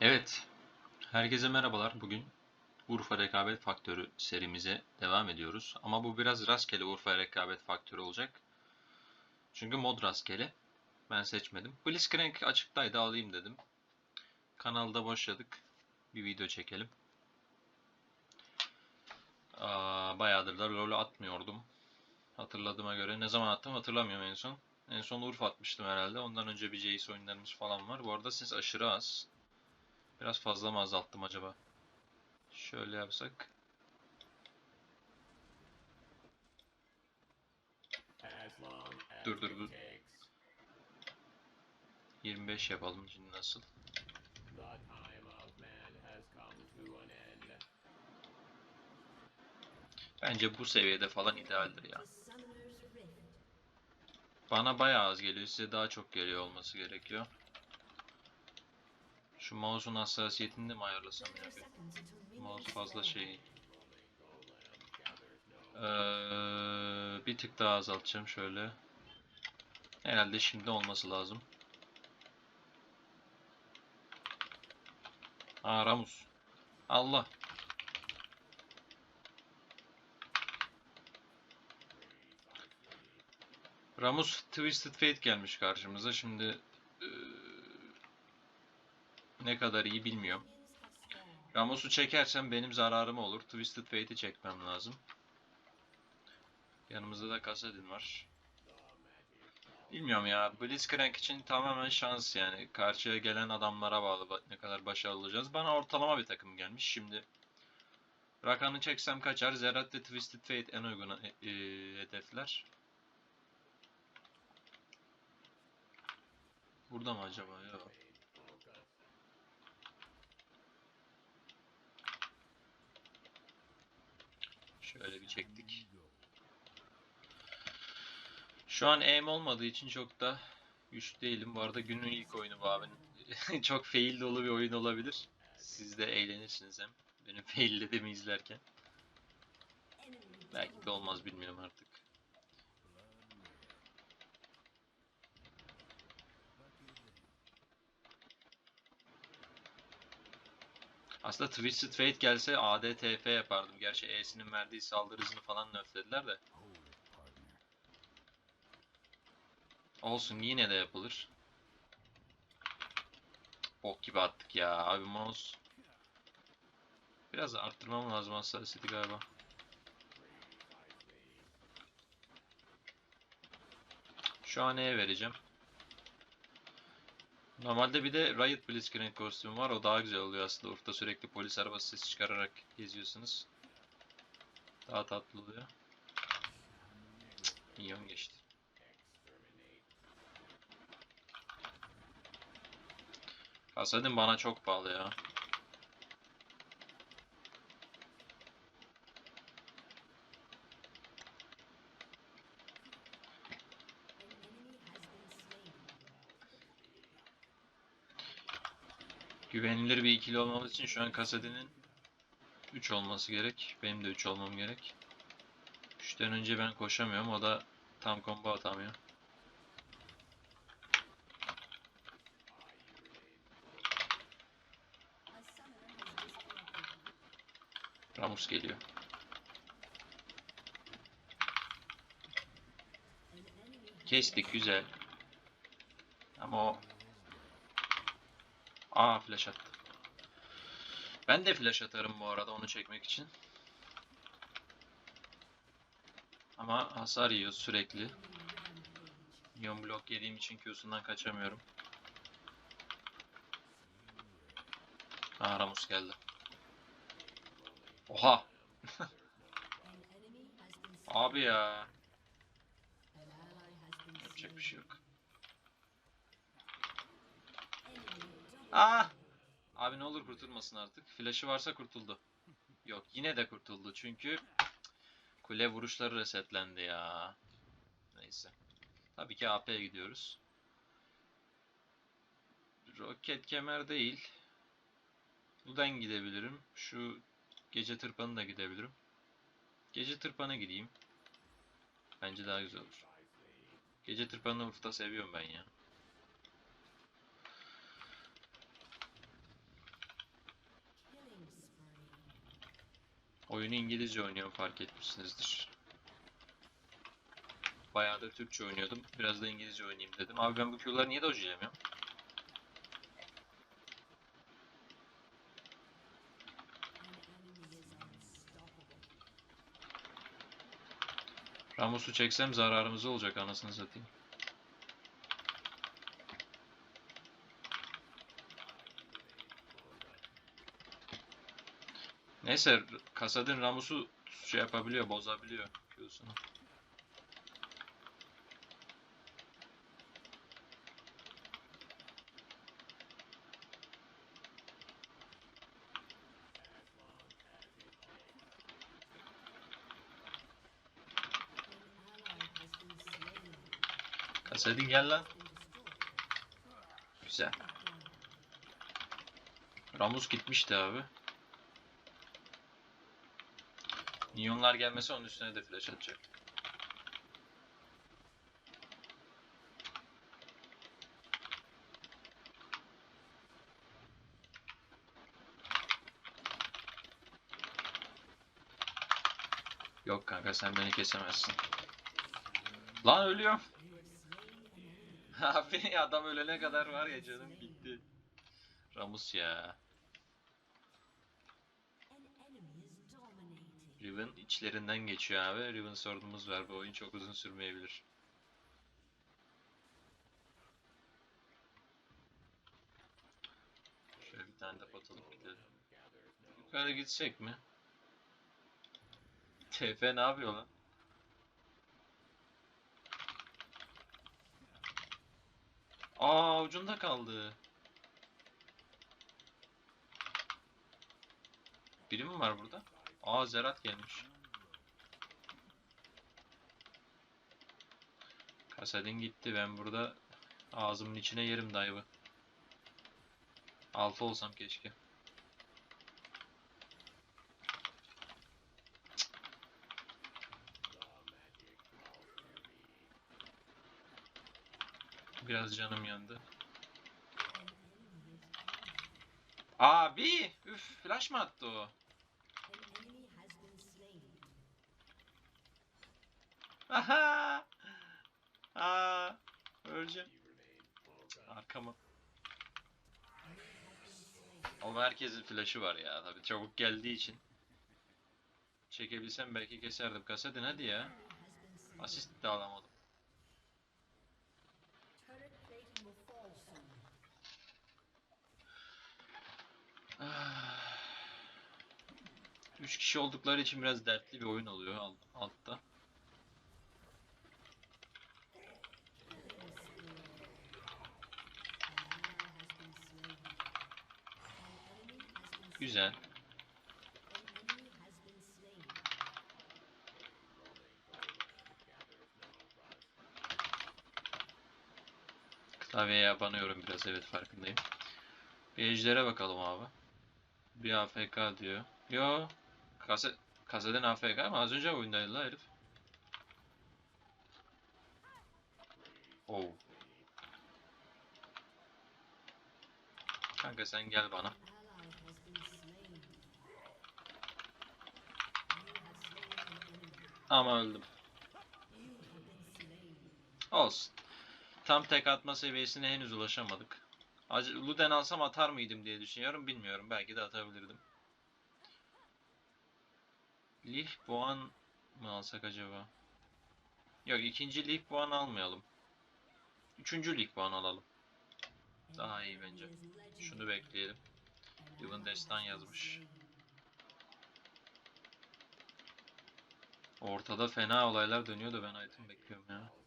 Evet, herkese merhabalar. Bugün Urfa Rekabet Faktörü serimize devam ediyoruz. Ama bu biraz rastgele Urfa Rekabet Faktörü olacak. Çünkü mod rastgele. Ben seçmedim. Blitzcrank açıktaydı alayım dedim. Kanalda boşladık. Bir video çekelim. Aa, bayağıdır da LoL'ü atmıyordum. Hatırladığıma göre. Ne zaman attım hatırlamıyorum en son. En son Urfa atmıştım herhalde. Ondan önce bir CS oyunlarımız falan var. Bu arada ses aşırı az. Biraz fazla mı azalttım acaba? Şöyle yapsak. Dur dur dur. 25 yapalım şimdi nasıl? Bence bu seviyede falan idealdir ya. Bana bayağı az geliyor. Size daha çok geliyor olması gerekiyor. Şu mouse'un hassasiyetini de mi ayarlasam ya? Mouse fazla şey. Ee, bir tık daha azaltacağım şöyle. Herhalde şimdi olması lazım. Aa Ramus. Allah. Ramus Twisted Fate gelmiş karşımıza. Şimdi ne kadar iyi bilmiyorum. Ramos'u çekersem benim zararıma olur. Twisted Fate'i çekmem lazım. Yanımızda da Kasadin var. Bilmiyorum ya. Blitzcrank için tamamen şans yani. Karşıya gelen adamlara bağlı ba- ne kadar başarılı olacağız. Bana ortalama bir takım gelmiş. Şimdi Rakan'ı çeksem kaçar. Zerat ve Twisted Fate en uygun e- e, hedefler. Burada mı acaba? Yok. Şöyle bir çektik. Şu an aim olmadığı için çok da güçlü değilim. Bu arada günün ilk oyunu bu abinin. çok fail dolu bir oyun olabilir. Siz de eğlenirsiniz hem. Benim faillediğimi izlerken. Belki de olmaz bilmiyorum artık. Aslında Twisted Fate gelse ADTF yapardım. Gerçi E'sinin verdiği saldırı hızını falan nerflediler de. Olsun yine de yapılır. Bok gibi attık ya. Abi mouse. Biraz arttırmam lazım hassasiyeti galiba. Şu an E'ye vereceğim. Normalde bir de Riot Blitzcrank kostümü var. O daha güzel oluyor aslında. Urf'ta sürekli polis arabası sesi çıkararak geziyorsunuz. Daha tatlı oluyor. Minyon geçti. Kasadin bana çok pahalı ya. Güvenilir bir ikili olmamız için şu an Kasadin'in 3 olması gerek. Benim de 3 olmam gerek. 3'ten önce ben koşamıyorum. O da tam combo atamıyor. Ramus geliyor. Kestik güzel. Ama o Aa flash attı. Ben de flash atarım bu arada onu çekmek için. Ama hasar yiyor sürekli. Yon blok yediğim için Q'sundan kaçamıyorum. Aa Ramus geldi. Oha! Abi ya. Yapacak bir şey yok. Aa! Abi ne olur kurtulmasın artık. Flash'ı varsa kurtuldu. Yok yine de kurtuldu çünkü kule vuruşları resetlendi ya. Neyse. Tabii ki AP'ye gidiyoruz. Roket kemer değil. Buradan gidebilirim. Şu gece tırpanı da gidebilirim. Gece tırpanı gideyim. Bence daha güzel olur. Gece tırpanını Urf'ta seviyorum ben ya. Oyunu İngilizce oynuyorum fark etmişsinizdir. Bayağı da Türkçe oynuyordum. Biraz da İngilizce oynayayım dedim. Abi ben bu Q'ları niye dodge'layamıyorum? Ramos'u çeksem zararımız olacak anasını satayım. Neyse Kasadin Ramos'u şey yapabiliyor, bozabiliyor Q'sunu. Kasadin gel lan. Güzel. Ramos gitmişti abi. Minyonlar gelmese onun üstüne de flash atacak. Yok kanka sen beni kesemezsin. Lan ölüyorum. Abi adam ölene kadar var ya canım gitti. Ramus ya. Riven içlerinden geçiyor abi. Riven sorunumuz var. Bu oyun çok uzun sürmeyebilir. Şöyle bir tane de atalım gidelim. Yukarı gitsek mi? TF ne yapıyor lan? Aa ucunda kaldı. Biri mi var burada? Aa Zerat gelmiş. Kasadin gitti. Ben burada ağzımın içine yerim dive'ı. Alfa olsam keşke. Biraz canım yandı. Abi! Üf, flash mı attı o? Aha! Aa! Öleceğim. Arkama. Ama herkesin flash'ı var ya tabii çabuk geldiği için. Çekebilsem belki keserdim. Kasedin hadi ya. Asist de alamadım. Ah. Üç kişi oldukları için biraz dertli bir oyun oluyor alt- altta. Klavyeye abanıyorum biraz evet farkındayım. Bir bakalım abi. Bir AFK diyor. Yo. Kase kaseden AFK ama az önce oyundaydı la herif. Oh. Kanka sen gel bana. Ama öldüm. Olsun. Tam tek atma seviyesine henüz ulaşamadık. Luden alsam atar mıydım diye düşünüyorum. Bilmiyorum. Belki de atabilirdim. Lich Boğan mı alsak acaba? Yok ikinci Lich Boğan almayalım. Üçüncü Lich Boğan alalım. Daha iyi bence. Şunu bekleyelim. Yılın destan yazmış. Ortada fena olaylar dönüyor da ben item bekliyorum ya.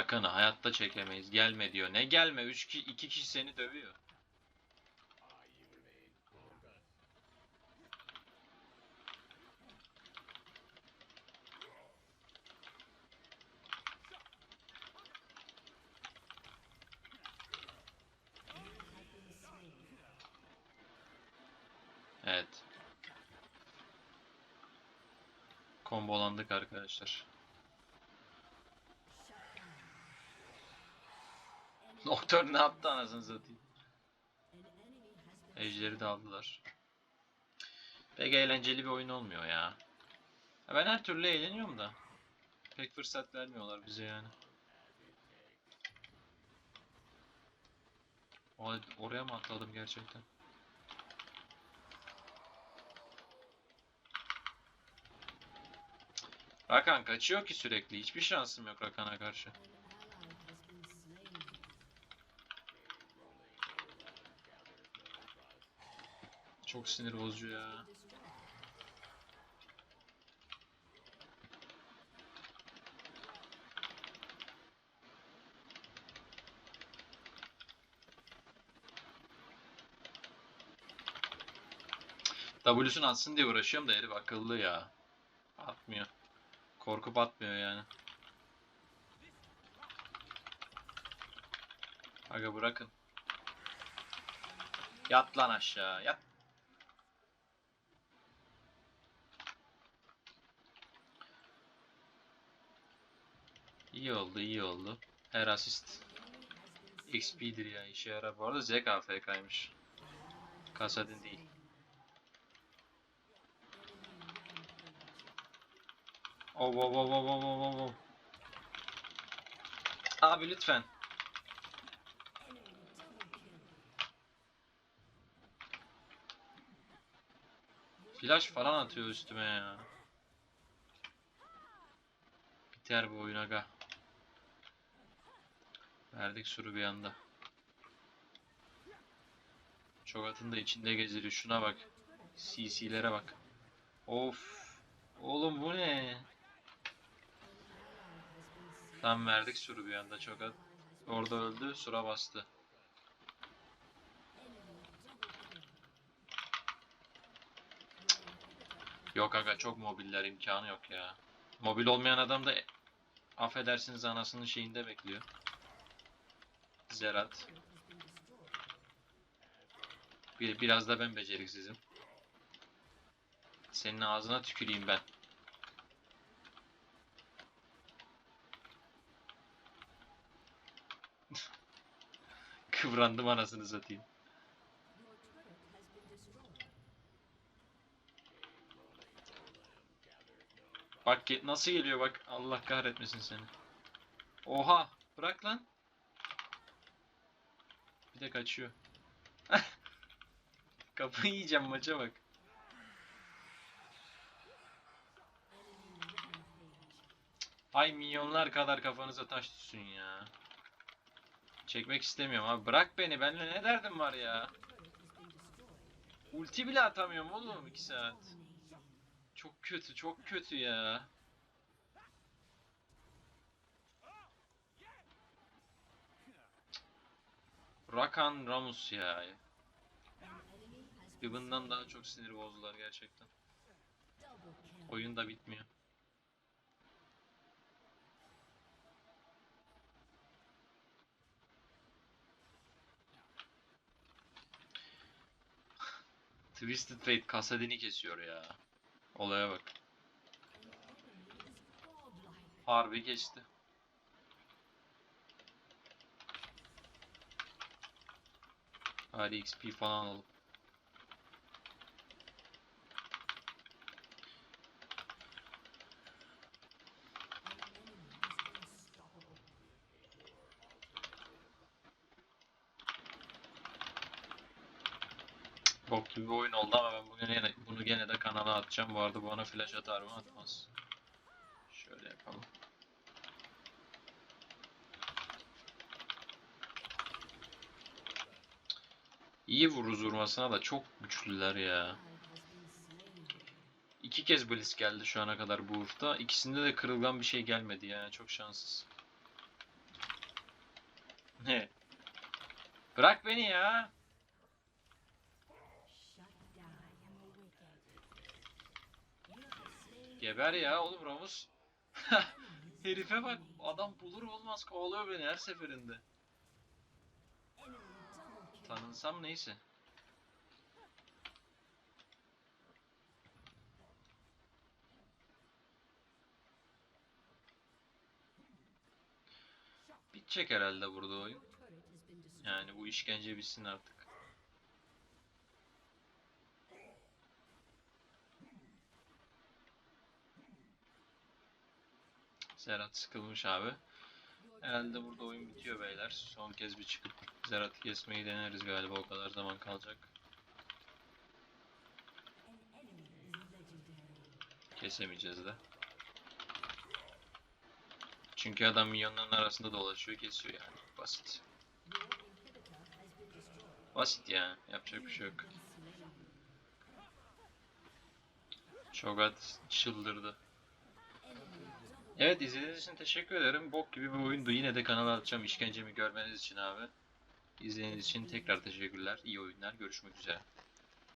Rakan'ı hayatta çekemeyiz. Gelme diyor. Ne gelme? 3 kişi 2 kişi seni dövüyor. Evet. Kombolandık arkadaşlar. Doktor ne yaptı anasını satayım. Ejderi de aldılar. Pek eğlenceli bir oyun olmuyor ya. Ben her türlü eğleniyorum da. Pek fırsat vermiyorlar bize yani. Oraya mı atladım gerçekten? Rakan kaçıyor ki sürekli. Hiçbir şansım yok Rakan'a karşı. Çok sinir bozucu ya. W'sunu atsın diye uğraşıyorum da herif akıllı ya. Atmıyor. Korkup atmıyor yani. Aga bırakın. Yat lan aşağı. Yat. İyi oldu, iyi oldu. Her asist XP'dir ya işe yarar. Bu arada Zek AFK'ymış. Kasadin değil. Oh, oh, oh, oh, oh, oh, oh. Abi lütfen. Flash falan atıyor üstüme ya. Biter bu oyun aga. Verdik suru bir anda. Çok atın da içinde geziliyor. Şuna bak. CC'lere bak. Of. Oğlum bu ne? Tam verdik suru bir anda çok at. Orada öldü. Sura bastı. Yok aga çok mobiller imkanı yok ya. Mobil olmayan adam da affedersiniz anasının şeyinde bekliyor. Zerat. Bir, biraz da ben beceriksizim. Senin ağzına tüküreyim ben. Kıvrandım anasını satayım. Bak nasıl geliyor bak. Allah kahretmesin seni. Oha! Bırak lan. Bir de kaçıyor. Kafayı yiyeceğim maça bak. Ay milyonlar kadar kafanıza taş düşsün ya. Çekmek istemiyorum abi. Bırak beni. Benimle ne derdim var ya? Ulti bile atamıyorum oğlum 2 saat. Çok kötü, çok kötü ya. Rakan Ramus ya. Bibbin'dan daha çok sinir bozdular gerçekten. Oyun da bitmiyor. Twisted Fate kasadini kesiyor ya. Olaya bak. Harbi geçti. Hadi XP falan alalım. Bok gibi bir oyun oldu ama ben bugün yine, bunu gene de kanala atacağım. Bu arada bana flash atar mı? Atmaz. Şöyle yapalım. İyi vururuz vurmasına da çok güçlüler ya. İki kez Blitz geldi şu ana kadar bu urfta. İkisinde de kırılgan bir şey gelmedi yani çok şanssız. Ne? Bırak beni ya. Geber ya oğlum Ramus. Herife bak adam bulur olmaz kovalıyor beni her seferinde. Tanınsam neyse. Bitecek herhalde burada oyun. Yani bu işkence bitsin artık. Serhat sıkılmış abi. Herhalde burada oyun bitiyor beyler. Son kez bir çıkıp Zerat'ı kesmeyi deneriz galiba o kadar zaman kalacak. Kesemeyeceğiz de. Çünkü adam milyonların arasında dolaşıyor, kesiyor yani. Basit. Basit ya. Yapacak bir şey yok. Çogat çıldırdı. Evet izlediğiniz için teşekkür ederim. Bok gibi bir oyundu. Yine de kanala atacağım işkencemi görmeniz için abi. İzlediğiniz için tekrar teşekkürler. İyi oyunlar. Görüşmek üzere.